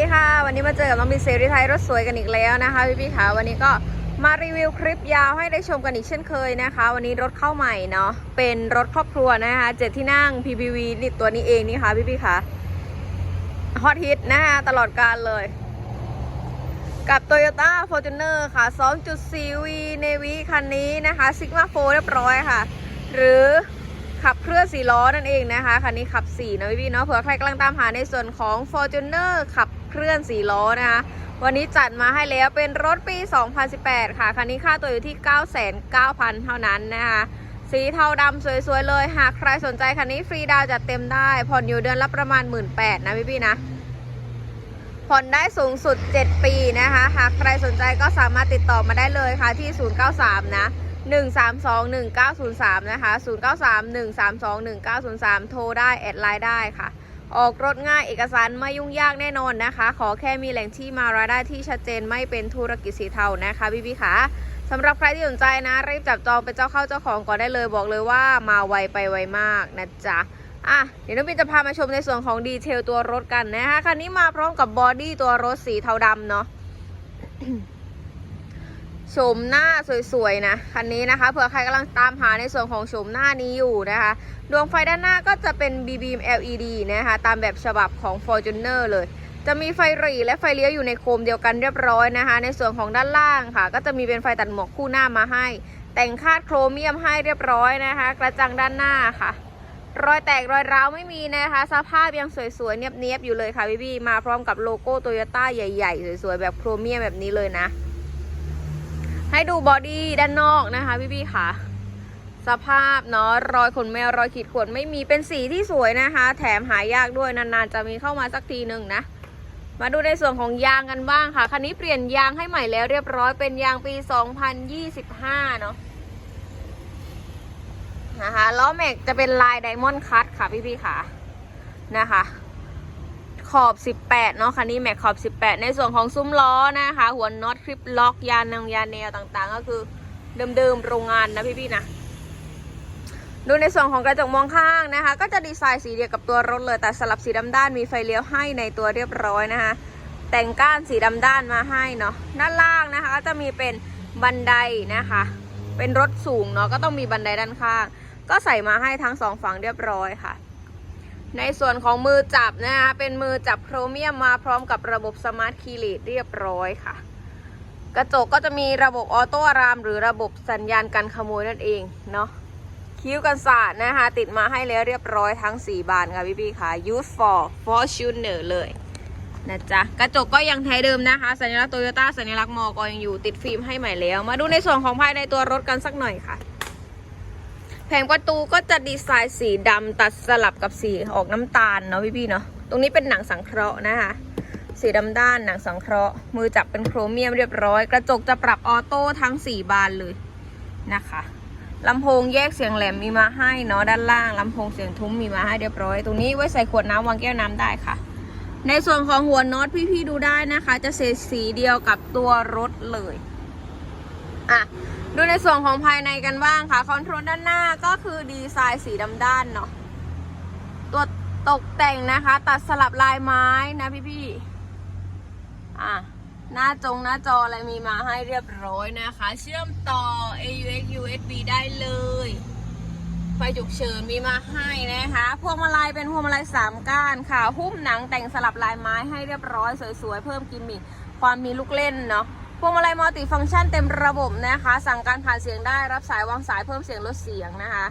ดีค่ะ วันนี้มาเจอกับน้องบินเซรีไทยรถสวยกันอีกแล้วนะคะพี่พี่ๆค่ะวันนี้ก็มารีวิวคลิปยาวให้ได้ชมกันอีกเช่นเคยนะคะ วันนี้รถเข้าใหม่เนาะเป็นรถครอบครัวนะคะเจ็ดที่นั่ง PPV นี่ตัวนี้เองนี่ค่ะพี่พี่ๆค่ะฮอตฮิตนะคะตลอดการเลย กับ Toyota Fortuner ค่ะ 2.4V Navy คันนี้นะคะ Sigma 4 เรียบร้อยค่ะ หรือขับเคลื่อน4ล้อนั่นเองนะคะ คันนี้ขับ4นะพี่ๆเนาะเผื่อใครกำลังตามหาในส่วนของ Fortuner ขับ เคลื่อน4ล้อนะคะ วันนี้จัดมาให้แล้วเป็นรถปี 2018 ค่ะ คันนี้ค่าตัวอยู่ที่ 9,900 เท่านั้นนะคะ สีเทาดำสวยๆเลย หากใครสนใจคันนี้ฟรีดาวจัดเต็มได้ ผ่อนอยู่เดือนละประมาณ 18,000นะพี่ๆนะผ่อนได้สูงสุด 7 ปีนะคะ หากใครสนใจก็สามารถติดต่อมาได้เลยค่ะที่ 093 นะ 132 1903 นะคะ 093 132 1903 โทรได้ แอดไลน์ได้ค่ะ ออกรถง่ายเอกสารไม่ยุ่งยากแน่นอนนะคะ ขอแค่มีแหล่งที่มารายได้ที่ชัดเจนไม่เป็นธุรกิจสีเทานะคะพี่พี่ๆค่ะสำหรับใครที่สนใจนะ รีบจับจองเป็นเจ้าเข้าเจ้าของก่อนได้เลยบอกเลยว่ามาไวไปไวมากนะจ๊ะอะเดี๋ยวน้องบินจะพามาชมในส่วนของดีเทลตัวรถกันนะคะคันนี้มาพร้อมกับบอดี้ตัวรถสีเทาดำเนาะ โฉมหน้าสวยๆนะคันนี้นะคะเผื่อใครกำลังตามหาในส่วนของโฉมหน้านี้อยู่นะคะ ดวงไฟด้านหน้าก็จะเป็น b b m LED นะคะตามแบบฉบับของ Fortuner เลย จะมีไฟหรี่และไฟเลี้ยวอยู่ในโคมเดียวกันเรียบร้อยนะคะ ในส่วนของด้านล่างค่ะ ก็จะมีเป็นไฟตัดหมอกคู่หน้ามาให้ แต่งคาดโครเมียมให้เรียบร้อยนะคะ กระจังด้านหน้าค่ะรอยแตกรอยร้าวไม่มีนะคะ สภาพยังสวยๆเนียบๆอยู่เลยค่ะพี่ๆมาพร้อมกับโลโก้โตโยต้าใหญ่ ๆ สวยๆแบบโครเมียมแบบนี้เลยนะ ให้ดูบอดี้ด้านนอกนะคะพี่ๆค่ะ สภาพเนาะรอยขนแมวรอยขีดข่วนไม่มีเป็นสีที่สวยนะคะ แถมหายากด้วยนานๆ จะมีเข้ามาสักทีหนึ่งนะมาดูในส่วนของยางกันบ้างค่ะ คันนี้เปลี่ยนยางให้ใหม่แล้วเรียบร้อยเป็นยางปี 2025 เนาะนะคะล้อแม็กจะเป็นลายไดมอนด์คัตค่ะพี่พี่ๆค่ะนะคะ ขอบ 18 เนาะคันนี้แม็กขอบ 18 ในส่วนของซุ้มล้อนะคะ หัวน็อตคลิปล็อกยานนงยานแนวต่างๆ ก็คือเดิมๆโรงงานนะพี่ๆนะดูในส่วนของกระจกมองข้างนะคะ ก็จะดีไซน์สีเดียวกับตัวรถเลย แต่สลับสีดำด้านมีไฟเลี้ยวให้ในตัวเรียบร้อยนะคะ แต่งก้านสีดำด้านมาให้เนาะด้านล่างนะคะ ก็จะมีเป็นบันไดนะคะ เป็นรถสูงเนาะก็ต้องมีบันไดด้านข้าง ก็ใส่มาให้ทั้งสองฝั่งเรียบร้อยค่ะ ในส่วนของมือจับนะคะเป็นมือจับโครเมียมมาพร้อมกับระบบสมาร์ทคีย์เลสเรียบร้อยค่ะ กระจกก็จะมีระบบออโต้อะราม หรือระบบสัญญาณกันขโมยนั่นเองเนาะคิ้วกันศาสตนะคะติดมาให้แล้วเรียบร้อยทั้ง 4 บานค่ะพี่ๆค่ะ Use for Fortuner เลยนะจ๊ะกระจกก็ยังแท้เดิมนะคะ สัญลักษณ์โตโยต้าสัญลักษณ์มอก็ยังอยู่ติดฟิล์มให้ใหม่แล้ว มาดูในส่วนของภายในตัวรถกันสักหน่อยค่ะ แผงประตูก็จะดีไซน์สีดำตัดสลับกับสีออกน้ำตาลเนาะพี่ๆเนาะ ตรงนี้เป็นหนังสังเคราะห์นะคะ สีดำด้านหนังสังเคราะห์ มือจับเป็นโครเมียมเรียบร้อย กระจกจะปรับออโต้ทั้ง 4 บานเลยนะคะลำโพงแยกเสียงแหลมมีมาให้เนาะด้านล่างลำโพงเสียงทุ้มมีมาให้เรียบร้อย ตรงนี้ไว้ใส่ขวดน้ำวางแก้วน้ำได้ค่ะ ในส่วนของหัวน็อตพี่ๆดูได้นะคะ จะเสสีเดียวกับตัวรถเลยอะ ดูในส่วนของภายในกันบ้างค่ะ คอนโทรลด้านหน้าก็คือดีไซน์สีดำด้านเนาะ ตัวตกแต่งนะคะ ตัดสลับลายไม้นะพี่ๆอะ หน้าจงหน้าจออะไรมีมาให้เรียบร้อยนะคะ เชื่อมต่อ AUX USB ได้เลย ไฟฉุกเฉินมีมาให้นะคะ พวงมาลัยเป็นพวงมาลัยสามก้านค่ะ หุ้มหนังแต่งสลับลายไม้ให้เรียบร้อยสวยๆ เพิ่มกิมมิคความมีลูกเล่นเนาะ พวงมาลัยมัลติฟังก์ชันเต็มระบบนะคะ สั่งการผ่านเสียงได้รับสายวางสายเพิ่มเสียงลดเสียงนะคะ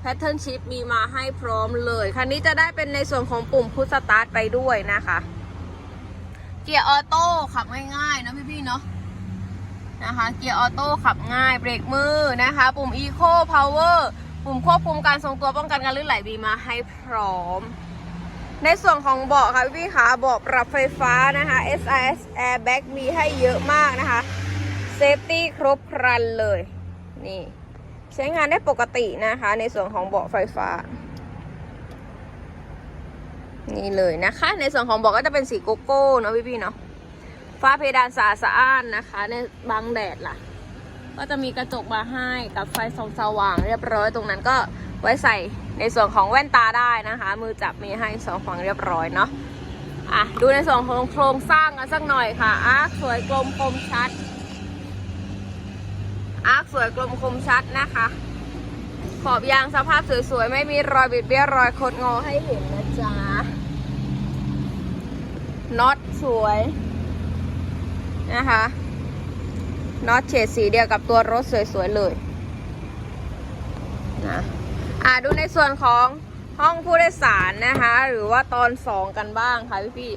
แพทเทิร์นชิปมีมาให้พร้อมเลย คันนี้จะได้เป็นในส่วนของปุ่มพุชสตาร์ทไปด้วยนะคะ เกียร์ออโต้ขับง่ายๆนะพี่ๆเนาะนะคะ เกียร์ออโต้ขับง่ายเบรกมือนะคะ ปุ่ม Eco Power ปุ่มควบคุมการทรงตัวป้องกันการลื่นไหลมีมาให้พร้อม ในส่วนของเบาะค่ะพี่ๆค่ะเบาะปรับไฟฟ้านะคะ SIS Airbag มีให้เยอะมากนะคะ Safety ครบครันเลย นี่ ใช้งานได้ปกตินะคะ ในส่วนของเบาะไฟฟ้า นี่เลยนะคะ ในส่วนของเบอกก็จะเป็นสีโกโก้เนาะพี่ๆเนาะฟ้าเพดานสะอาดสะอ้านนะคะ ในบังแดดล่ะ ก็จะมีกระจกมาให้กับไฟส่องสว่างเรียบร้อยตรงนั้นก็ไว้ใส่ในส่วนของแว่นตาได้นะคะ มือจับมีให้สองฝั่งเรียบร้อยเนาะอะดูในส่วนของโครงสร้างกันสักหน่อยค่ะอาร์คสวยกลมคมชัดอาร์คสวยกลมคมชัดนะคะ ขอบยางสภาพสวยๆ ไม่มีรอยบิดเบี้ยวรอยคดงอให้เห็นนะจ๊ะน็อตสวยนะคะน็อตเฉดสีเดียวกับตัวรถสวยๆเลย อ่าดูในส่วนของห้องผู้โดยสารนะคะ หรือว่าตอนสองกันบ้างค่ะพี่พี่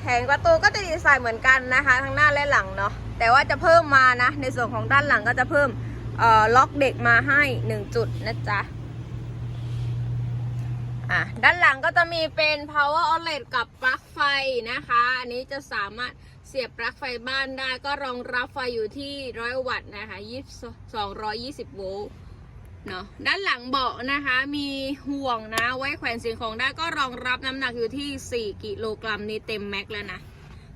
แผงประตูก็จะดีไซน์เหมือนกันนะคะทั้งหน้าและหลังเนาะแต่ว่าจะเพิ่มมานะ ในส่วนของด้านหลังก็จะเพิ่มล็อกเด็กมาให้หนึ่งจุดนะจ๊ะอะด้านหลังก็จะมีเป็น power outlet กับปลั๊กไฟนะคะ อันนี้จะสามารถเสียบปลั๊กไฟบ้านได้ก็รองรับไฟอยู่ที่ร้อยวัตต์นะคะ220 โวลต์ เนาะด้านหลังเบาะนะคะ มีห่วงนะ ไว้แขวนสิ่งของได้ก็รองรับน้ำหนักอยู่ที่ 4 กิโลกรัมนี่เต็มแม็กแล้วนะ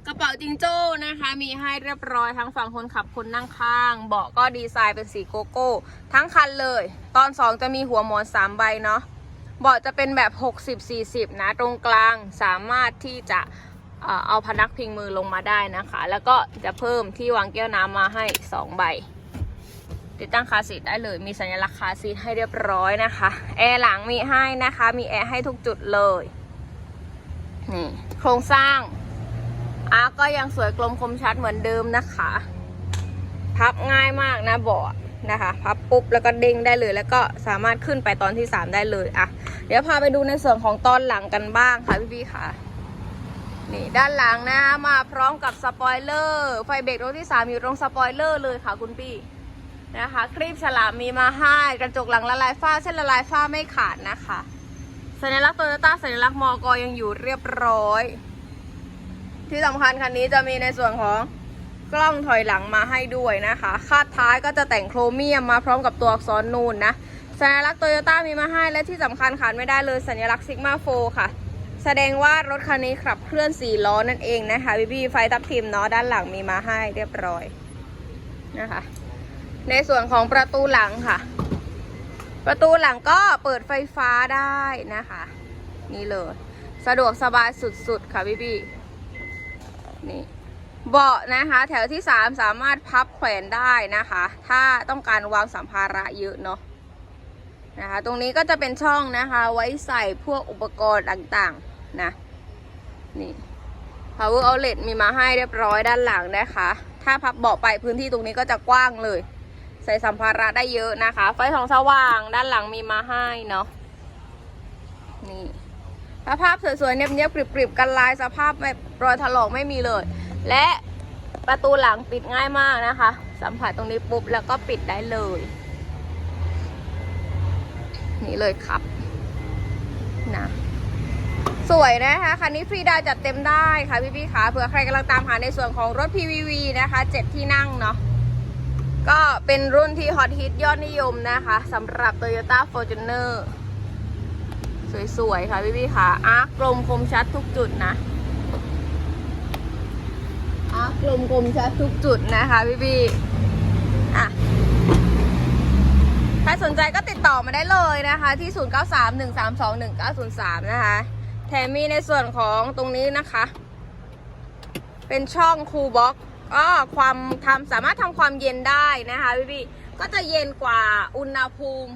กระเป๋าจิงโจ้นะคะ มีให้เรียบร้อยทั้งฝั่งคนขับคนนั่งข้าง เบาะก็ดีไซน์เป็นสีโกโก้ ทั้งคันเลย ตอน 2 จะมีหัวหมอน 3 ใบเนาะเบาะจะเป็นแบบ 60-40 นะ ตรงกลางสามารถที่จะเอ่อเอาพนักพิงมือลงมาได้นะคะ แล้วก็จะเพิ่มที่วางแก้วน้ำมาให้ 2 ใบ ติดตั้งคาซีทได้เลยมีสัญลักษณ์คาซีทให้เรียบร้อยนะคะแอร์หลังมีให้นะคะ มีแอร์ให้ทุกจุดเลยนี่โครงสร้างอาร์ก็ยังสวยกลมคมชัดเหมือนเดิมนะคะ พับง่ายมากนะเบาะนะคะ พับปุ๊บแล้วก็เด้งได้เลย แล้วก็สามารถขึ้นไปตอนที่ 3 ได้เลยอะเดี๋ยวพาไปดูในส่วนของตอนหลังกันบ้างค่ะพี่ๆค่ะนี่ด้านหลังนะมาพร้อมกับสปอยเลอร์ ไฟเบรกรถที่ 3 อยู่ตรงสปอยเลอร์เลยค่ะคุณพี่ นะคะครีบฉลามมีมาให้กระจกหลังละลายฝ้าเส้นละลายฝ้าไม่ขาดนะคะ สัญลักษณ์โตโยต้าสัญลักษณ์มอกอยังอยู่เรียบร้อย ที่สำคัญคันนี้จะมีในส่วนของกล้องถอยหลังมาให้ด้วยนะคะ คาดท้ายก็จะแต่งโครเมียมมาพร้อมกับตัวอักษรนูนนะ สัญลักษณ์โตโยต้ามีมาให้และที่สำคัญขาดไม่ได้เลยสัญลักษณ์ซิกมาโฟค่ะแสดงว่ารถคันนี้ขับเคลื่อน4ล้อนั่นเองนะคะพี่พี่ไฟทับทิมเนาะด้านหลังมีมาให้เรียบร้อยนะคะ ในส่วนของประตูหลังค่ะ ประตูหลังก็เปิดไฟฟ้าได้นะคะ นี่เลย สะดวกสบายสุดๆค่ะพี่พี่นี่เบาะนะคะ แถวที่3สามารถพับแขวนได้นะคะ ถ้าต้องการวางสัมภาระเยอะเนาะนะคะ ตรงนี้ก็จะเป็นช่องนะคะ ไว้ใส่พวกอุปกรณ์ต่างๆนะนี่ power outlet มีมาให้เรียบร้อยด้านหลังนะคะ ถ้าพับเบาะไปพื้นที่ตรงนี้ก็จะกว้างเลย ใส่สัมภาระได้เยอะนะคะ ไฟสองสว่างด้านหลังมีมาให้เนาะนี่สภาพสวยๆเนียบๆกริบๆกันลายสภาพแบบรอยถลอกไม่มีเลย และประตูหลังปิดง่ายมากนะคะ สัมผัสตรงนี้ปุ๊บแล้วก็ปิดได้เลย นี่เลยครับนะสวยนะคะคันนี้ฟรีดาวจัดเต็มได้ค่ะพี่ๆค่ะเผื่อใครกำลังตามหาในส่วนของรถ PVV นะคะเจ็ดที่นั่งเนาะ ก็เป็นรุ่นที่ฮอตฮิตยอดนิยมนะคะสำหรับ Toyota Fortuner สวย ๆ ค่ะ พี่พี่ๆค่ะอาร์กลมคมชัดทุกจุดนะอาร์กลมคมชัดทุกจุดนะคะ พี่พี่ๆอะใครสนใจก็ติดต่อมาได้เลยนะคะ ที่ 0931321903 นะคะ แถมมีในส่วนของตรงนี้นะคะ เป็นช่องคูลบ็อก ก็ความทำสามารถทำความเย็นได้นะคะพี่พี่ก็จะเย็นกว่าอุณหภูมิ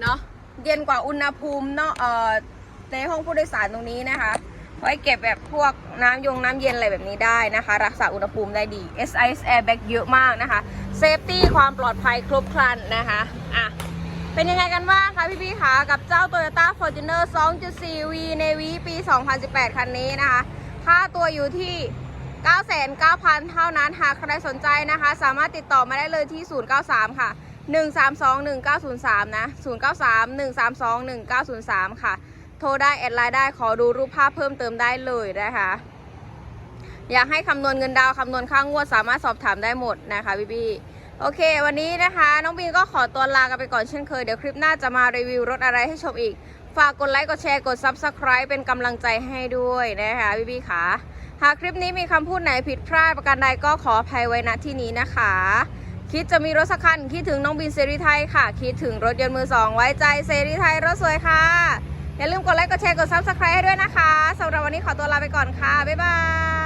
เนาะเย็นกว่าอุณหภูมิเนาะเอ่อในห้องผู้โดยสารตรงนี้นะคะไว้เก็บแบบพวกน้ำยงน้ำเย็นอะไรแบบนี้ได้นะคะ รักษาอุณหภูมิได้ดี SIS Airbag เยอะมากนะคะเซฟตี้ความปลอดภัยครบครันนะคะอะเป็นยังไงกันบ้างคะพี่ๆคะกับเจ้า Toyota Fortuner 2.4 V Navy ปี 2018 คันนี้นะคะ ค่าตัวอยู่ที่ 99,000 เท่านั้น หากใครสนใจนะคะ สามารถติดต่อมาได้เลยที่ 093 ค่ะ 1321903 นะ 093-132-1903 ค่ะ โทรได้แอดไลน์ได้ขอดูรูปภาพเพิ่มเติมได้เลยนะคะ อยากให้คำนวณเงินดาวคำนวณค่างวดสามารถสอบถามได้หมดนะคะพี่พี่ๆโอเค วันนี้นะคะ น้องบินก็ขอตัวลากันไปก่อนเช่นเคย เดี๋ยวคลิปหน้าจะมารีวิวรถอะไรให้ชมอีก ฝากกดไลค์ กดแชร์ กด Subscribe เป็นกำลังใจให้ด้วยนะคะพี่พี่ๆค่ะหากคลิปนี้มีคำพูดไหนผิดพลาดประการใดก็ขออภัยไว้ณที่นี้นะคะ คิดจะมีรถสักคัน คิดถึงน้องบินเซรีไทยค่ะ คิดถึงรถยนต์มือสองไว้ใจเซรีไทยรถสวยค่ะ อย่าลืมกดไลค์ กดแชร์ กด subscribe ให้ด้วยนะคะสำหรับวันนี้ขอตัวลาไปก่อนค่ะ บ๊ายบาย